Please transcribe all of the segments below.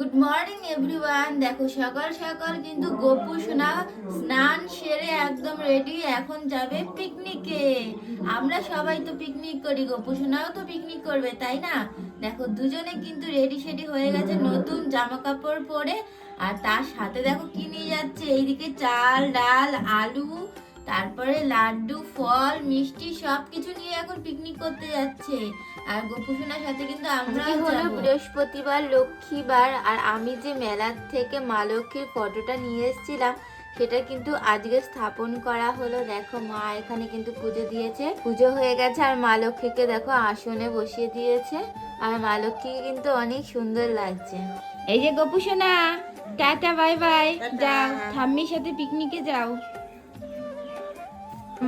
Good morning everyone দেখো, সকাল সকাল কিন্তু গপু সোনা স্নান সেরে একদম রেডি এখন যাবে পিকনিকে আমরা সবাই তো পিকনিক করি, গপু সোনাও তো পিকনিক করবে, তাই না? দেখো, দুজনে কিন্তু রেডি সেডি হয়ে গেছে নতুন জামা কাপড় পরে, আর তার সাথে দেখো কি নিয়ে যাচ্ছে, এইদিকে চাল, ডাল, আলু তারপরে লাড্ডু ফল মিষ্টি সব কিছু নিয়ে এখন পিকনিক করতে যাচ্ছে। আর গোপুসোনার সাথে কিন্তু আমরা হলো? বৃহস্পতিবার লক্ষ্মীবার আর আমি যে মেলার থেকে মা লক্ষ্মীর ফটোটা নিয়ে এসেছিলাম সেটা কিন্তু আজকে স্থাপন করা হলো। দেখো মা এখানে কিন্তু পুজো দিয়েছে। পুজো হয়ে গেছে আর মা লক্ষ্মীকে দেখো আসনে বসিয়ে দিয়েছে। আর মা লক্ষ্মীকে কিন্তু অনেক সুন্দর লাগছে। এই যে গোপুসোনা টাটা বাই বাই। যাও ঠাম্মির সাথে পিকনিকে যাও।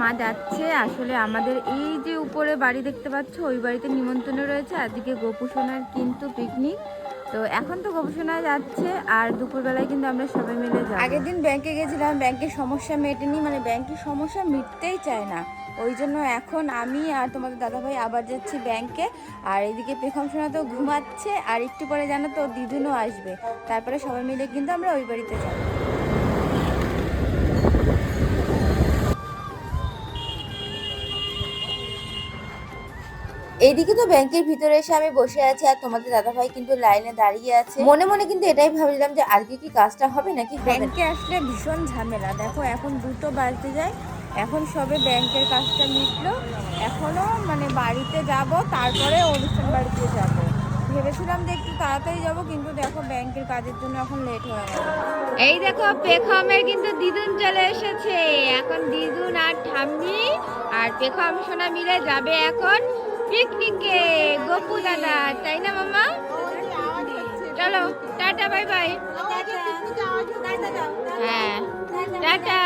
মা যাচ্ছে। আসলে আমাদের এই যে উপরে বাড়ি দেখতে পাচ্ছ, ওই বাড়িতে নিমন্ত্রণ রয়েছে। আজকে গোপুসোনার কিন্তু পিকনিক তো এখন তো গোপুসোনা যাচ্ছে আর দুপুরবেলায় কিন্তু আমরা সবাই মিলে যাই আগের দিন ব্যাংকে গেছিলাম ব্যাংকের সমস্যা মেটেনি মানে ব্যাংকের সমস্যা মিটতেই চায় না। ওই জন্য এখন আমি আর তোমাদের দাদাভাই আবার যাচ্ছি ব্যাংকে আর এদিকে পেখম সোনা তো ঘুমাচ্ছে, আর একটু পরে জানো তো, দিদুনও আসবে। তারপরে সবাই মিলে কিন্তু আমরা ওই বাড়িতে যাব। এইদিকে তো ব্যাংকের ভিতরে এসে আমি বসে আছি আর তোমাদের দাদাভাই কিন্তু লাইনে দাঁড়িয়ে আছে। মনে মনে কিন্তু এটাই ভাবছিলাম যে আজকে কি কাজটা হবে নাকি ব্যাংকে আসলে ভীষণ ঝামেলা। দেখো এখন দুটো বাজতে যায়। এখন সবে ব্যাংকের কাজটা মিটলো। এখনও মানে বাড়িতে যাব তারপরে অনুষ্ঠান বাড়িতে যাব। ভেবেছিলাম যে একটু তাড়াতাড়ি যাব কিন্তু দেখো ব্যাংকের কাজের জন্য এখন লেট হয়ে গেল। এই দেখো পেখমের কিন্তু দিদুন চলে এসেছে। এখন দিদুন আর ঠাম্মি আর পেখম সোনা মিলে যাবে এখন। পিকনিকে গপু দাদা তাই না মামা? চলো টাটা বাই বাই। হ্যাঁ টাটা।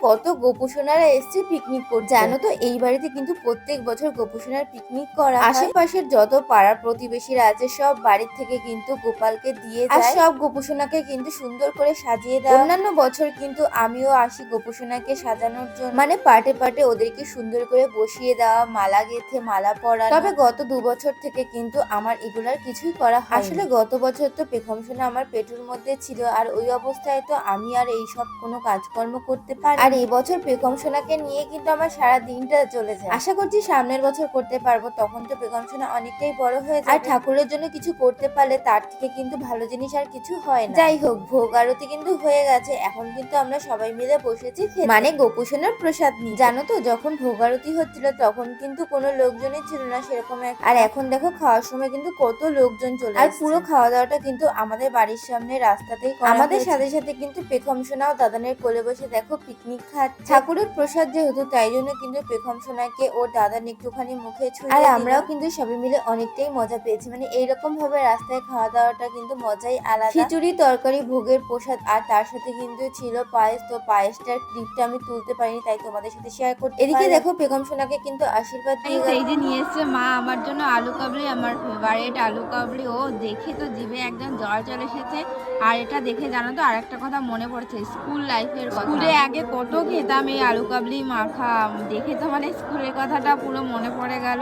কত গোপুসোনারা এসছে পিকনিক করতে জানো তো এই বাড়িতে কিন্তু প্রত্যেক বছর গোপুসোনার পিকনিক করা। আশেপাশের যত পাড়ার প্রতিবেশীরা আছে সব বাড়ির থেকে কিন্তু গোপালকে দিয়ে আর সব গোপুসোনাকে কিন্তু সুন্দর করে সাজিয়ে দেয় অন্যান্য বছর কিন্তু আমিও আসি গোপুসোনাকে সাজানোর জন্য। মানে পাটে পাটে ওদেরকে সুন্দর করে বসিয়ে দেওয়া মালা গেথে মালা পরা তবে গত দু বছর থেকে কিন্তু আমার এগুলার কিছুই করা হয় আসলে গত বছর তো পেখম সোনা আমার পেটুর মধ্যে ছিল আর ওই অবস্থায় তো আমি আর এই সব কোনো কাজকর্ম করতে পারি আর এই বছর পেখম সোনাকে নিয়ে কিন্তু আমার সারা দিনটা চলে যায়। আশা করছি সামনের বছর করতে পারব তখন তো পেখম সোনা অনেকটাই বড় হয়ে যায় আর ঠাকুরের জন্য কিছু করতে পারলে তার থেকে কিন্তু ভালো জিনিস আর কিছু হয় না। যাই হোক ভোগ আরতি কিন্তু হয়ে গেছে এখন কিন্তু আমরা সবাই মিলে বসেছি। মানে গোপুসোনার প্রসাদ নিয়ে। জানো তো যখন ভোগ আরতি হচ্ছিল তখন কিন্তু কোনো লোকজনই ছিল না সেরকম এক- আর এখন দেখো খাওয়ার সময় কিন্তু কত লোকজন চলে আর পুরো খাওয়া দাওয়াটা কিন্তু আমাদের বাড়ির সামনে রাস্তাতেই আমাদের সাথে সাথে কিন্তু পেখম সোনাও দাদানের কোলে বসে দেখো পিকনিক খাচ্ছে। ঠাকুরের প্রসাদ যেহেতু তাই জন্য কিন্তু পেখম সোনাকে ওর দাদান একটুখানি মুখে ছুঁয়ে আর আমরাও কিন্তু সবাই মিলে অনেকটাই মজা পেয়েছি। মানে এইরকম ভাবে রাস্তায় খাওয়া দাওয়াটা কিন্তু মজাই আলাদা। খিচুড়ি তরকারি ভোগের প্রসাদ আর তার সাথে কিন্তু ছিল পায়েস। তো পায়েসটার ক্লিপটা আমি তুলতে পারিনি তাই তোমাদের সাথে শেয়ার করতে এদিকে দেখো পেখম সোনাকে কিন্তু আশীর্বাদ দিয়ে এই যে নিয়ে এসছে মা আমার জন্য আলু কাবলি আমার ফেভারিট আলু কাবলি। ও দেখে তো জিভে একদম জল চলে এসেছে। আর এটা দেখে জানো তো আরেকটা কথা মনে পড়ছে স্কুল লাইফের কথা। স্কুলে আগে কত খেতাম এই আলু কাবলি মাখা। দেখে তো মানে স্কুলের কথাটা পুরো মনে পড়ে গেল।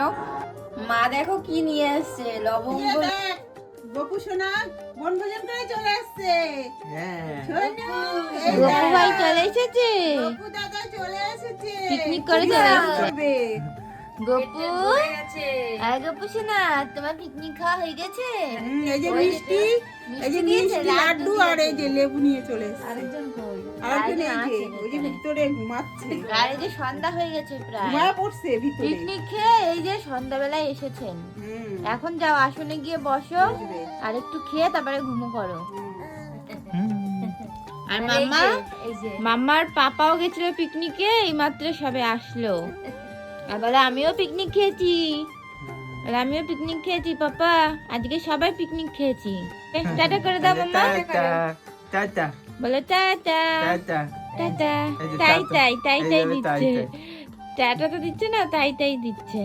মা দেখো কি নিয়ে এসছে লবঙ্গ। গপু সোনা বনভোজন করে চলে আসছে। হ্যাঁ। গপু ভাই চলে এসেছে। গপু দাদা চলে এসেছে। পিকনিক করে চলে এসেছে। তোমার পিকনিক খাওয়া হয়ে গেছে এই যে মিষ্টি এই যে মিষ্টি লাড্ডু আর এই যে লেবু নিয়ে চলে এসছে আরেকজন কই আরেকজন এই যে ওই যে ভিতরে ঘুমাচ্ছে আর এই যে সন্ধ্যা হয়ে গেছে প্রায় ঘুমায় পড়ছে ভিতরে পিকনিক খেয়ে এই যে সন্ধ্যাবেলায় এসেছেন এখন যাও আসনে গিয়ে বসো আর একটু খেয়ে তারপরে ঘুমো করো আর মাম্মা মাম্মার পাপাও গেছিল পিকনিকে এইমাত্র সবে আসলো আর বলে আমিও পিকনিক খেয়েছি বলে আমিও পিকনিক খেয়েছি পাপা। আজকে সবাই পিকনিক খেয়েছি। এ, টাটা করে দাও মামা টাটা টাটা। বলে টাটা। টাটা। টাটা। তাই। তাই তাই তাই দিচ্ছে। টাটা তো দিচ্ছে না তাই তাই দিচ্ছে।